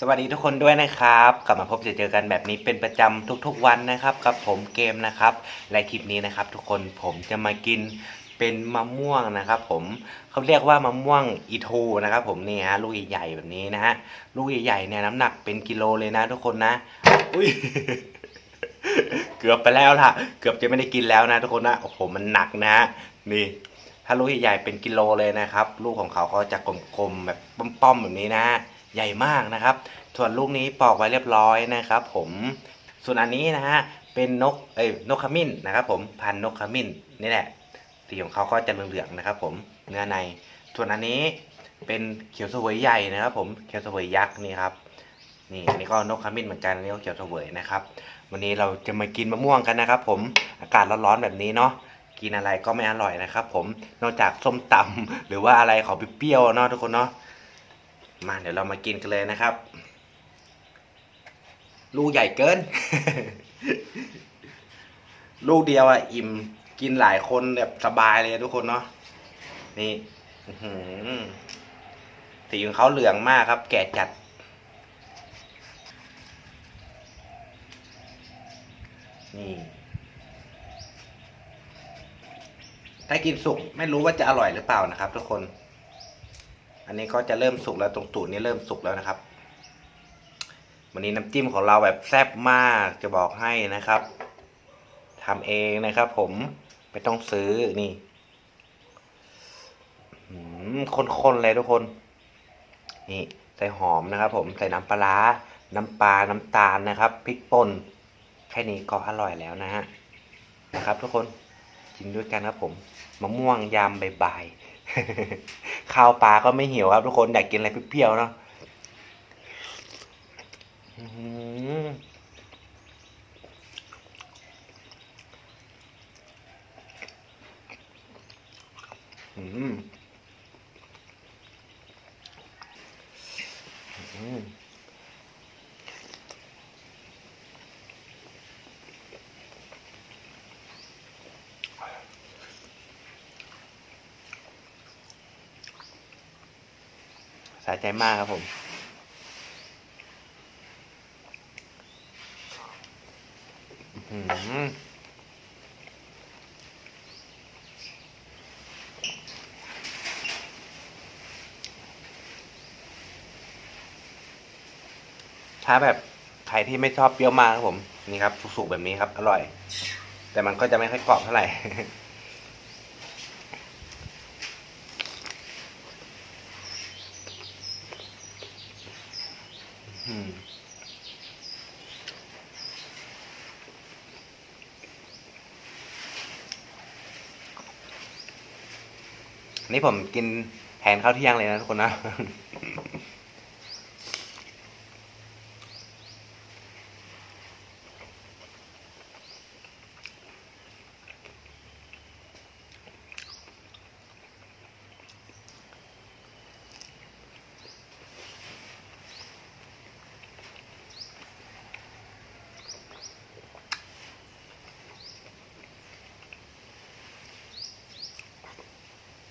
สวัสดีทุกคนด้วยนะครับ กลับมาพบเจอกันแบบนี้เป็นประจำทุกๆวันนะครับกับผมเกมนะครับและคลิปนี้นะครับ ทุกคนผมจะมากินเป็นมะม่วงนะครับ ผมเขาเรียกว่ามะม่วงอีทูนะครับ ผมนี่ฮะลูกใหญ่ๆแบบนี้นะฮะลูกใหญ่ๆเนี่ยน้ำหนักเป็นกิโลเลยนะ ทุกคนนะอุ้ยเกือบไปแล้วล่ะ เกือบจะไม่ได้กินแล้วนะ ทุกคนนะโอ้โหมันหนักนะฮะนี่ถ้าลูกใหญ่ๆเป็นกิโลเลยนะครับ ลูกของเขาก็จะกลมๆแบบป้อมๆแบบนี้นะฮะ ใหญ่มากนะครับ ส่วนลูกนี้ปอกไว้เรียบร้อยนะครับ ผมส่วนอันนี้นะฮะเป็นนกเอ้ยนกขมิ้นนะครับ ผมพันนกขมิ้นนี่แหละสีของเขาก็จะเหลืองๆนะครับ ผมเนื้อใน ส่วนอันนี้เป็นเขียวเสวยใหญ่นะครับ ผมเขียวเสวยยักษ์นี่ครับนี่อันนี้ก็นกขมิ้นเหมือนกันอันนี้ก็เขียวเสวยนะครับ วันนี้เราจะมากินมะม่วงกันนะครับ ผมอากาศร้อนๆแบบนี้เนาะกินอะไรก็ไม่อร่อยนะครับ ผมนอกจากส้มตำหรือว่าอะไรขอเปรี้ยวเนาะทุกคนเนาะ มาเดี๋ยวเรามากินกันเลยนะครับ ลูกใหญ่เกิน ลูกเดียวอะอิ่มกินหลายคนแบบสบายเลยทุกคนเนาะนี่สีของเขาเหลืองมากครับ แก่จัด นี่ ถ้ากินสุกไม่รู้ว่าจะอร่อยหรือเปล่านะครับทุกคน อันนี้ก็จะเริ่มสุกแล้วตรงตูดนี้เริ่มสุกแล้วนะครับ วันนี้น้ำจิ้มของเราแบบแซ่บมากจะบอกให้นะครับทำเองนะครับ ผมไม่ต้องซื้อนี่คนๆเลยทุกคน นี่ใส่หอมนะครับ ผมใส่น้ำปลาร้าน้ำปลาน้ำตาลนะครับพริกป่นแค่นี้ก็อร่อยแล้วนะฮะนะครับ ทุกคนกินด้วยกันครับผมมะม่วงยำบ่าย ข้าวปลาก็ไม่หิวครับทุกคนอยากกินอะไรเปรี้ยวๆเนาะอื้อหืออืมอืม สะใจมากครับผม อื้อหือถ้าแบบใครที่ไม่ชอบเปรี้ยวมากครับผม นี่ครับสุกๆแบบนี้ครับ อร่อย แต่มันก็จะไม่ค่อยกรอบเท่าไหร่ อืม อั นี่ผมกินแทนข้าวเที่ยงเลยนะทุกคนนะ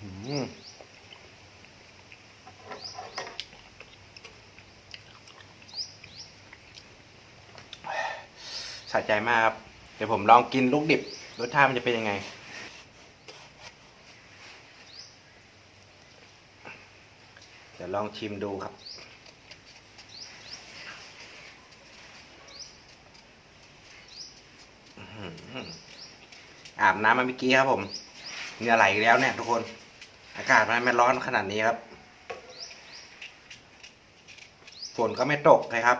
สะใจมากครับ เดี๋ยวผมลองกินลูกดิบ รสชาติมันจะเป็นยังไง เดี๋ยวลองชิมดูครับอาบน้ำมาเมื่อกี้ครับผมเหงื่อไหลแล้วเนี่ยทุกคน อากาศมันไม่ร้อนขนาดนี้ครับ ฝนก็ไม่ตกเลยครับ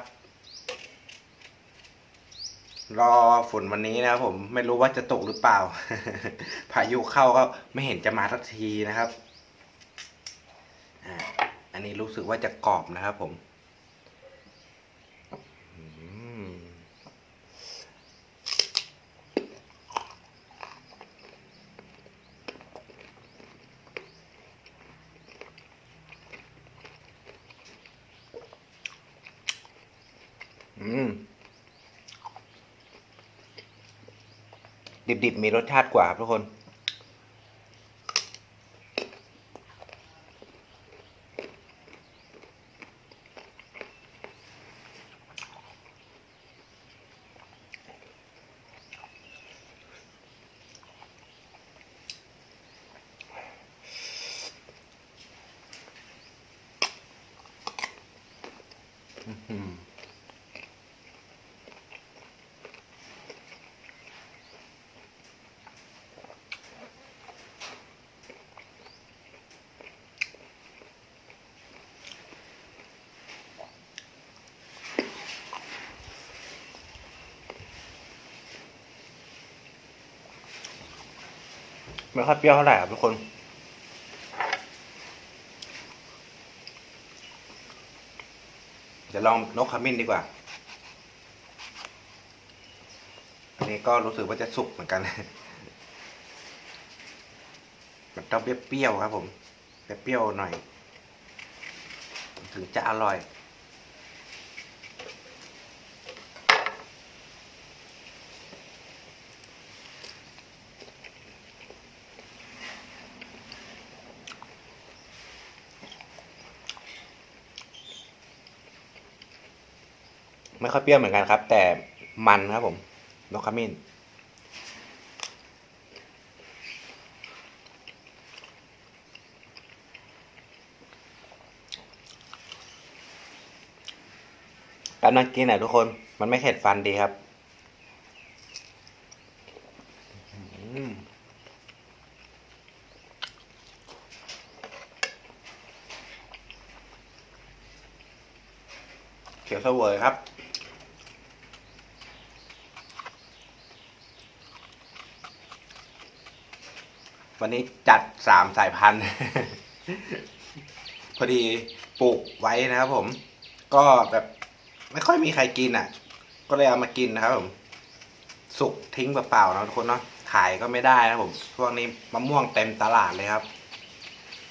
รอฝนวันนี้นะครับผมไม่รู้ว่าจะตกหรือเปล่า พายุเข้าก็ไม่เห็นจะมาสักทีนะครับ อันนี้รู้สึกว่าจะกรอบนะครับผม ดิบๆ มีรสชาติกว่าทุกคน Mm-hmm. ไม่ค่อยเปรี้ยวเท่าไหร่ครับทุกคนเดี๋ยวลองนกขมิ้นดีกว่า อันนี้ก็รู้สึกว่าจะสุกเหมือนกัน มันต้องเปรี้ยวๆครับผม เปรี้ยวๆหน่อย ถึงจะอร่อย ไม่ค่อยเปรี้ยวเหมือนกันครับ แต่มันครับผมนกขมิ้นกำลังกินอะทุกคน มันไม่เข็ดฟันดีครับอืมเขียวเสวยครับ วันนี้จัดสามสายพันธุ์ พอดีปลูกไว้นะครับผม ก็แบบไม่ค่อยมีใครกินอะ ก็เลยเอามากินนะครับผม สุกทิ้งเปล่าๆนะทุกคนเนาะขายก็ไม่ได้นะผมช่วงนี้มะม่วงเต็มตลาดเลยครับ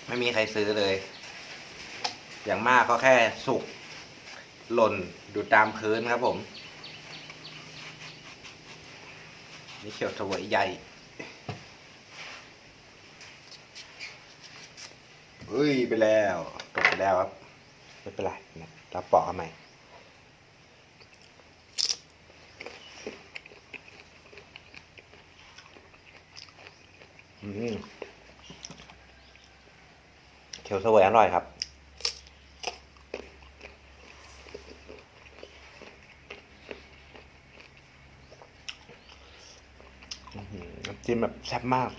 ไม่มีใครซื้อเลย อย่างมากก็แค่สุกหล่นอยู่ตามพื้นครับผม นี่เขียวเสวยใหญ่ เฮ้ยไปแล้วตกไปแล้วครับ ไม่เป็นไรนะรับปอกเอาใหม่เขียวสวยอร่อยครับน้ำจิ้มแบบแซ่บมาก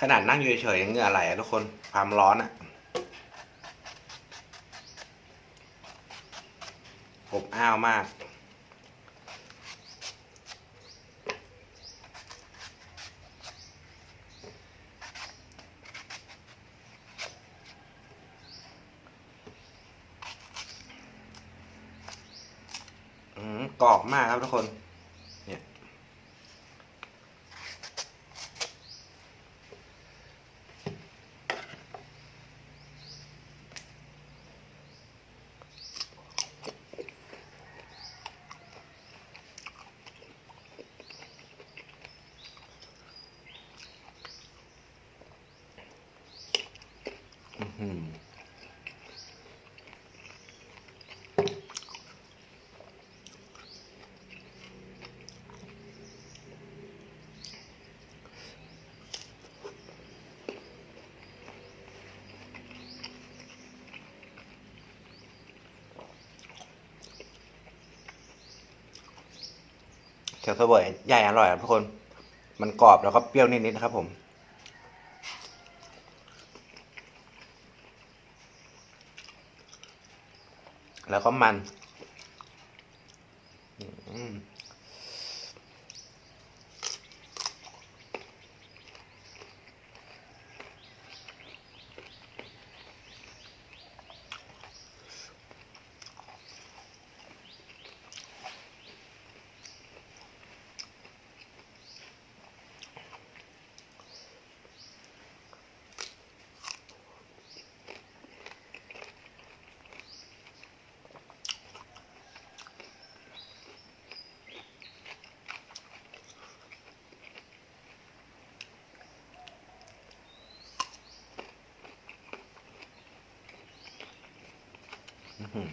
ขนาดนั่งอยู่เฉยๆยังเหงื่อไหลอะทุกคนความร้อนอะอบอ้าวมากอืมกรอบมากครับทุกคน ขียวเสวยใหญ่อร่อยครับทุกคน มันกรอบแล้วก็เปรี้ยวนิดๆนะครับผม แล้วก็มัน อื้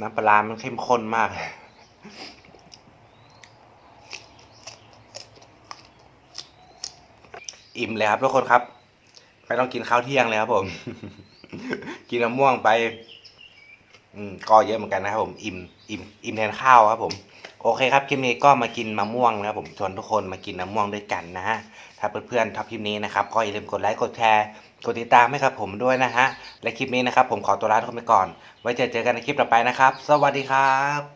น้ำปลา มันเข้มข้นมาก อิ่มเลยครับทุกคนครับ ไม่ต้องกินข้าวเที่ยงเลยครับผม กินมะม่วงไป อืมก็เยอะเหมือนกันนะครับผม อิ่ม อิ่ม อิ่มแทนข้าวครับผม โอเคครับ คลิปนี้ก็มากินมะม่วงนะครับผม ชวนทุกคนมากินมะม่วงด้วยกันนะฮะ ถ้าเพื่อนๆชอบคลิปนี้นะครับ ก็อย่าลืมกดไลค์ กดแชร์ กดติดตามให้ครับผมด้วยนะฮะ และคลิปนี้นะครับผมขอตัวลาทุกคนไปก่อน ไว้เจอเจอกันในคลิปต่อไปนะครับ สวัสดีครับ